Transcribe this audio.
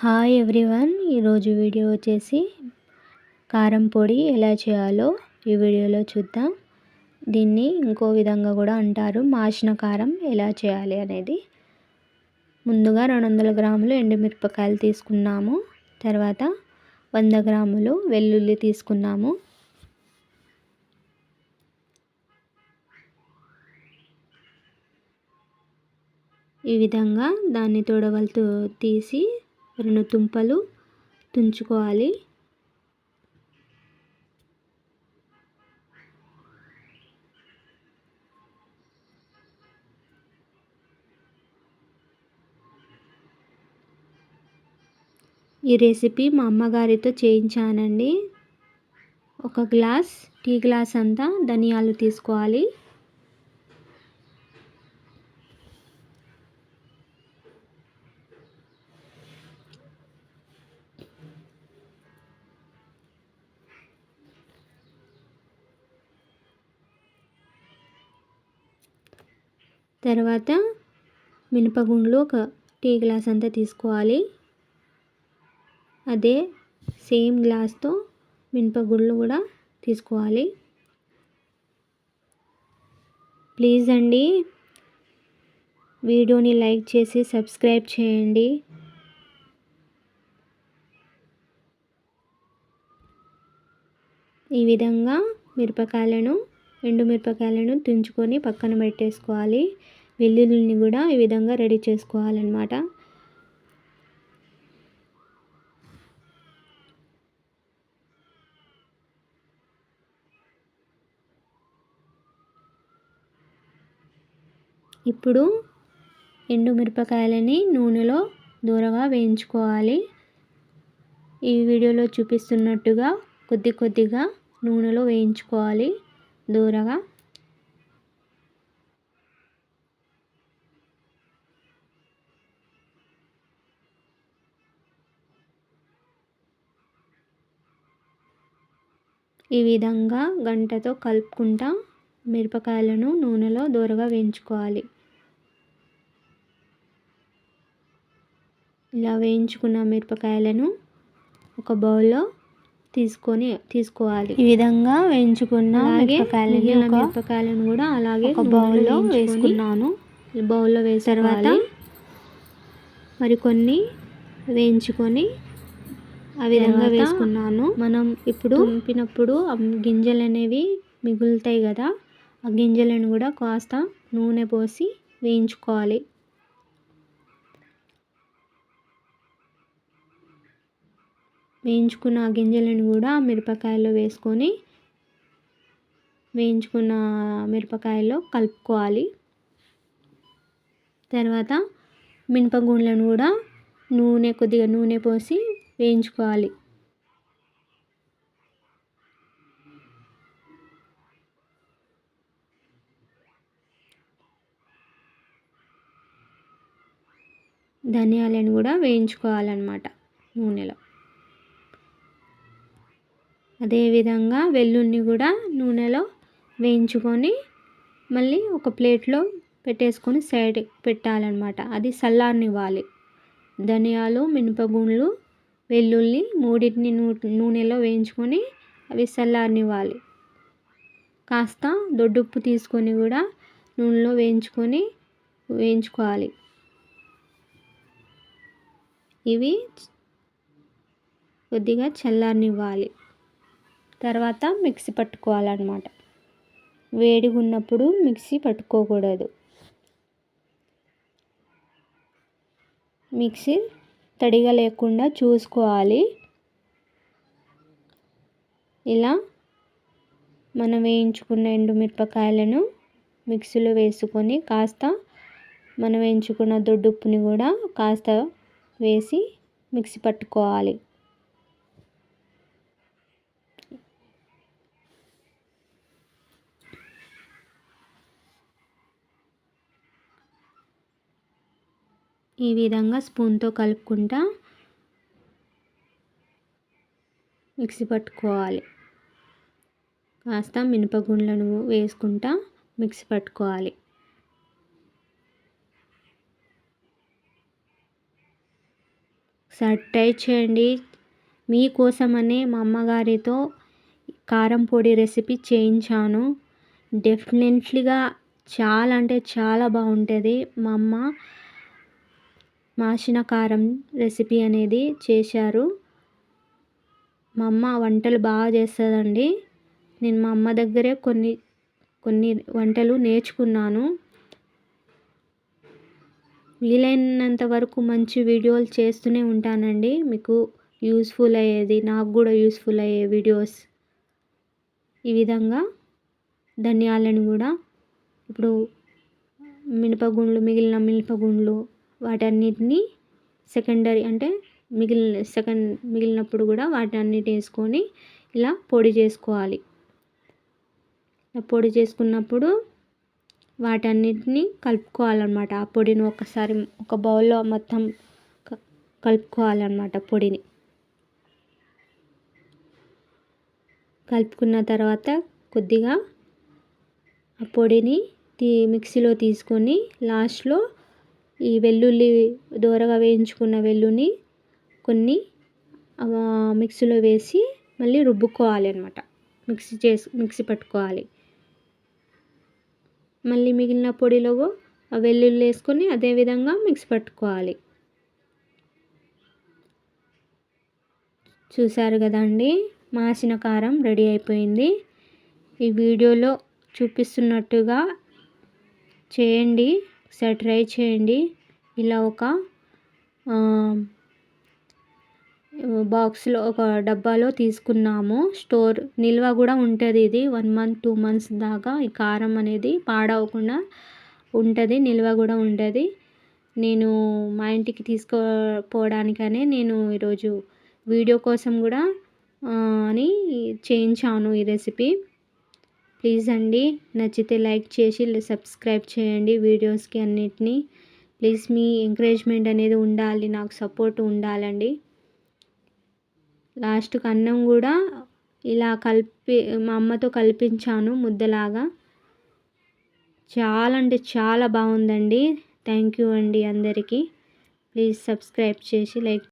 Hi everyone ఈరోజు video వచ్చేసి కారం పొడి ఎలా చేయాలో ఈ వీడియోలో చూద్దాం. దీన్ని ఇంకో విధంగా కూడా అంటారు మాసిన కారం ఎలా చేయాలి అనేది. ముందుగా రెండు వందల గ్రాములు ఎండుమిరపకాయలు తీసుకున్నాము. తర్వాత వంద గ్రాములు వెల్లుల్లి తీసుకున్నాము. ఈ విధంగా దాన్ని తొడవలతో తీసి రెండు తుంపలు తుంచుకోవాలి. ఈ రెసిపీ మా అమ్మగారితో చేయించానండి. ఒక గ్లాస్ టీ గ్లాస్ అంతా ధనియాలు తీసుకోవాలి. తర్వాత మినపగుండ్లు ఒక టీ గ్లాస్ అంతా తీసుకోవాలి. అదే సేమ్ గ్లాస్తో మినపగుళ్ళు కూడా తీసుకోవాలి. ప్లీజ్ అండి వీడియోని లైక్ చేసి సబ్స్క్రైబ్ చేయండి. ఈ విధంగా మిరపకాయలను ఎండు మిరపకాయలను తుంచుకొని పక్కన పెట్టేసుకోవాలి. వెల్లుల్లిని కూడా ఈ విధంగా రెడీ చేసుకోవాలన్నమాట. ఇప్పుడు ఎండు మిరపకాయలని నూనెలో దూరగా వేయించుకోవాలి. ఈ వీడియోలో చూపిస్తున్నట్టుగా కొద్ది కొద్దిగా నూనెలో వేయించుకోవాలి. దూరగా. ఈ విధంగా గంటతో కలుపుకుంటా మిరపకాయలను నూనెలో దూరగా వేయించుకోవాలి. ఇలా వేయించుకున్న మిరపకాయలను ఒక బౌల్లో తీసుకొని తీసుకోవాలి. ఈ విధంగా వేయించుకున్న మిరపకాయలని మిరపకాయలను కూడా అలాగే ఒక బౌల్లో వేసుకున్నాను. బౌల్లో వేసిన తర్వాత మరికొన్ని వేయించుకొని ఆ విధంగా వేసుకున్నాను. మనం ఇప్పుడు పంపినప్పుడు గింజలు అనేవి మిగులుతాయి కదా ఆ గింజలను కూడా కాస్త నూనె పోసి వేయించుకోవాలి. వేయించుకున్న గింజలను కూడా మిరపకాయలో వేసుకొని వేయించుకున్న మిరపకాయలో కలుపుకోవాలి. తర్వాత మినపగుండ్లను కూడా నూనె కొద్దిగా నూనె పోసి వేయించుకోవాలి. ధనియాలను కూడా వేయించుకోవాలన్నమాట నూనెలో. అదేవిధంగా వెల్లుల్ని కూడా నూనెలో వేయించుకొని మళ్ళీ ఒక ప్లేట్లో పెట్టేసుకొని సైడ్ పెట్టాలన్నమాట. అది చల్లారనివ్వాలి ధనియాలు మినపగుండ్లు వెల్లుల్లి మూడింటిని నూనెలో వేయించుకొని అవి చల్లారనివ్వాలి కాస్త దొడ్డుప్పు తీసుకొని కూడా నూనెలో వేయించుకొని వేయించుకోవాలి. ఇవి కొద్దిగా చల్లారనివ్వాలి. తర్వాత మిక్సీ పట్టుకోవాలన్నమాట. వేడిగా ఉన్నప్పుడు మిక్సీ పట్టుకోకూడదు. మిక్సీ తడిగా లేకుండా చూసుకోవాలి. ఇలా మనం వేయించుకున్న ఎండుమిరపకాయలను మిక్సీలో వేసుకొని కాస్త మనం వేయించుకున్న దొడ్డుప్పుని కూడా కాస్త వేసి మిక్సీ పట్టుకోవాలి. ఈ విధంగా స్పూన్తో కలుపుకుంటా మిక్సీ పట్టుకోవాలి. కాస్త మినపగుండ్లను వేసుకుంటా మిక్సీ పట్టుకోవాలి. ఒకసారి ట్రై చేయండి. మీకోసమనే మా అమ్మగారితో కారం పొడి రెసిపీ చేయించాను. డెఫినెట్లీగా చాలా అంటే చాలా బాగుంటుంది. మా అమ్మ మాసిన కారం రెసిపీ అనేది చేశారు. మా అమ్మ వంటలు బాగా చేస్తుందండి. నేను మా అమ్మ దగ్గరే కొన్ని కొన్ని వంటలు నేర్చుకున్నాను. వీలైనంత వరకు మంచి వీడియోలు చేస్తూనే ఉంటానండి. మీకు యూస్ఫుల్ అయ్యేది నాకు కూడా యూస్ఫుల్ అయ్యే వీడియోస్. ఈ విధంగా ధనియాలను కూడా ఇప్పుడు మినపగుండ్లు మిగిలిన మినపగుండ్లు వాటన్నిటిని సెకండరీ అంటే మిగిలిన సెకండ్ మిగిలినప్పుడు కూడా వాటన్నిటి వేసుకొని ఇలా పొడి చేసుకోవాలి. పొడి చేసుకున్నప్పుడు వాటన్నిటిని కలుపుకోవాలన్నమాట. ఆ పొడిని ఒకసారి ఒక బౌల్లో మొత్తం కలుపుకోవాలన్నమాట పొడిని. కలుపుకున్న తర్వాత కొద్దిగా ఆ పొడిని తీ మిక్సీలో తీసుకొని లాస్ట్లో ఈ వెల్లుల్లి దోరగా వేయించుకున్న వెల్లుల్లిని కొన్ని మిక్సీలో వేసి మళ్ళీ రుబ్బుకోవాలి అనమాట మిక్సీ చేసి మిక్సీ పట్టుకోవాలి. మళ్ళీ మిగిలిన పొడిలో ఆ వెల్లుల్లి వేసుకొని అదేవిధంగా మిక్సీ పట్టుకోవాలి. చూసారు కదండి మాసిన కారం రెడీ అయిపోయింది. ఈ వీడియోలో చూపిస్తున్నట్టుగా చేయండి. ఒకసారి ట్రై చేయండి. ఇలా ఒక బాక్స్లో ఒక డబ్బాలో తీసుకున్నాము. స్టోర్ నిల్వ కూడా ఉంటుంది ఇది. వన్ మంత్ టూ మంత్స్ దాకా ఈ కారం అనేది పాడవకుండా ఉంటుంది నిల్వ కూడా ఉంటుంది. నేను మా ఇంటికి తీసుకోపోవడానికనే నేను ఈరోజు వీడియో కోసం కూడా అని చేయించాను ఈ రెసిపీ. ప్లీజ్ అండి నచ్చితే లైక్ చేసి సబ్స్క్రైబ్ చేయండి వీడియోస్కి అన్నిటినీ. ప్లీజ్ మీ ఎంకరేజ్మెంట్ అనేది ఉండాలి నాకు సపోర్ట్ ఉండాలండి. లాస్ట్కి అన్నం కూడా ఇలా కలిపి మా అమ్మతో కల్పించాను ముద్దలాగా. చాలా అంటే చాలా బాగుందండి. థ్యాంక్ యూ అండి అందరికీ. ప్లీజ్ సబ్స్క్రైబ్ చేసి లైక్